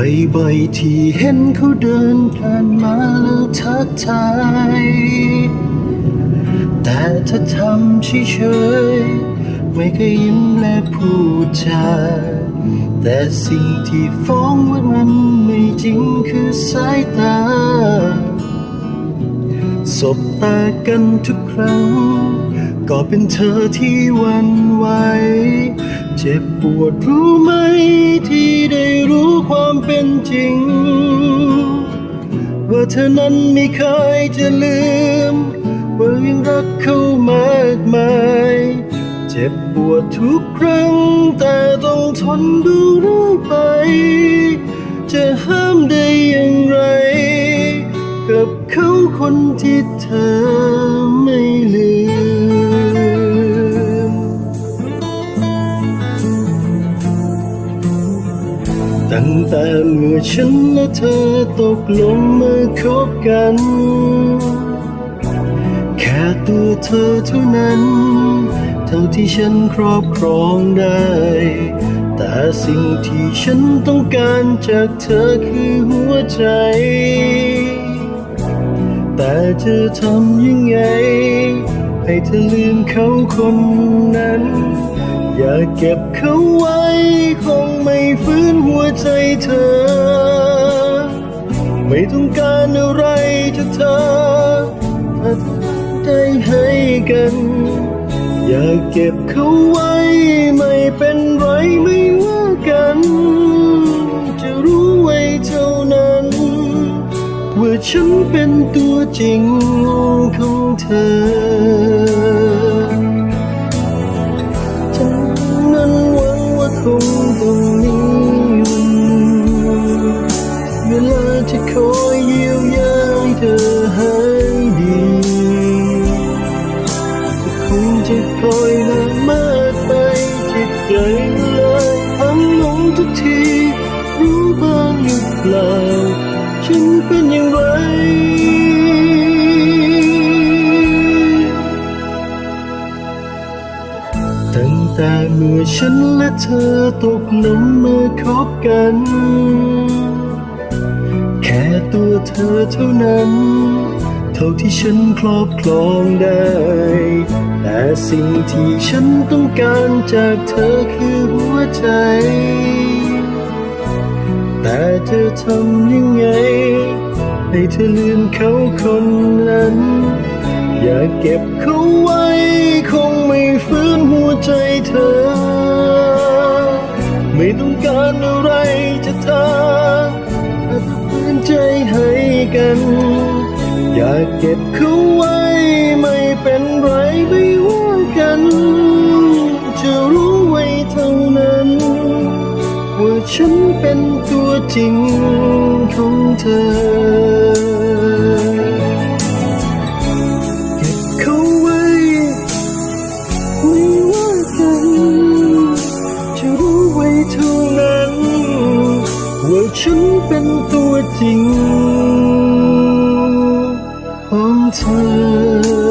บ่อยๆที่เห็นเขาเดินผ่านมาแล้วทักทาย แต่ถ้าทำเฉยๆไม่เคยยิ้มและพูดจาแต่สิ่งที่ฟ้องว่ามันไม่จริงคือสายตา สบตากันทุกครั้ง ก็เป็นเธอที่วันไหวเจ็บปวดรู้ไหมที่ได้รู้ความเป็นจริง ว่าเธอนั้นไม่เคยจะลืม ว่ายังรักเขามากมายเจ็บปวดทุกครั้ง แต่ต้องทนดูเรื่อยไป จะห้ามได้อย่างไร กับเขาคนที่เธอไม่ลืม ตั้งแต่เมื่อฉันและเธอตกลงมาคบกัน แค่ตัวเธอเท่านั้น เท่าที่ฉันครอบครองได้ แต่สิ่งที่ฉันต้องการจากเธอคือหัวใจ แต่จะทำยังไง ให้เธอลืมเขาคนนั้น อย่าเก็บเขาไว้คง ไม่ฟื้นหัวใจเธอ ไม่ต้องการอะไรจากเธอได้ให้กัน อย่าเก็บเขาไว้ไม่เป็นไรไม่ว่ากัน จะรู้ไว้เท่านั้น ว่าฉันเป็นตัวจริงของเธอ เป็นอย่างไร ตั้งแต่เมื่อฉันและเธอตกหลุมมาคบกัน แค่ตัวเธอเท่านั้น เท่าที่ฉันครอบครองได้ แต่สิ่งที่ฉันต้องการจากเธอคือหัวใจ แต่จะทำยังไง ให้เธอลืมเขาคนนั้น อย่าเก็บเขาไว้ คงไม่ฟื้นหัวใจเธอ ไม่ต้องการอะไรจากเธอถ้าเธอฟื้นใจให้กัน อย่าเก็บเขาไว้ ไม่เป็นไรไม่ว่ากัน ฉันเป็นตัวจริงของเธอ เก็บเขาไว้ ไม่ว่ากันจะรู้ไว้เท่านั้น ว่าฉันเป็นตัวจริงของเธอ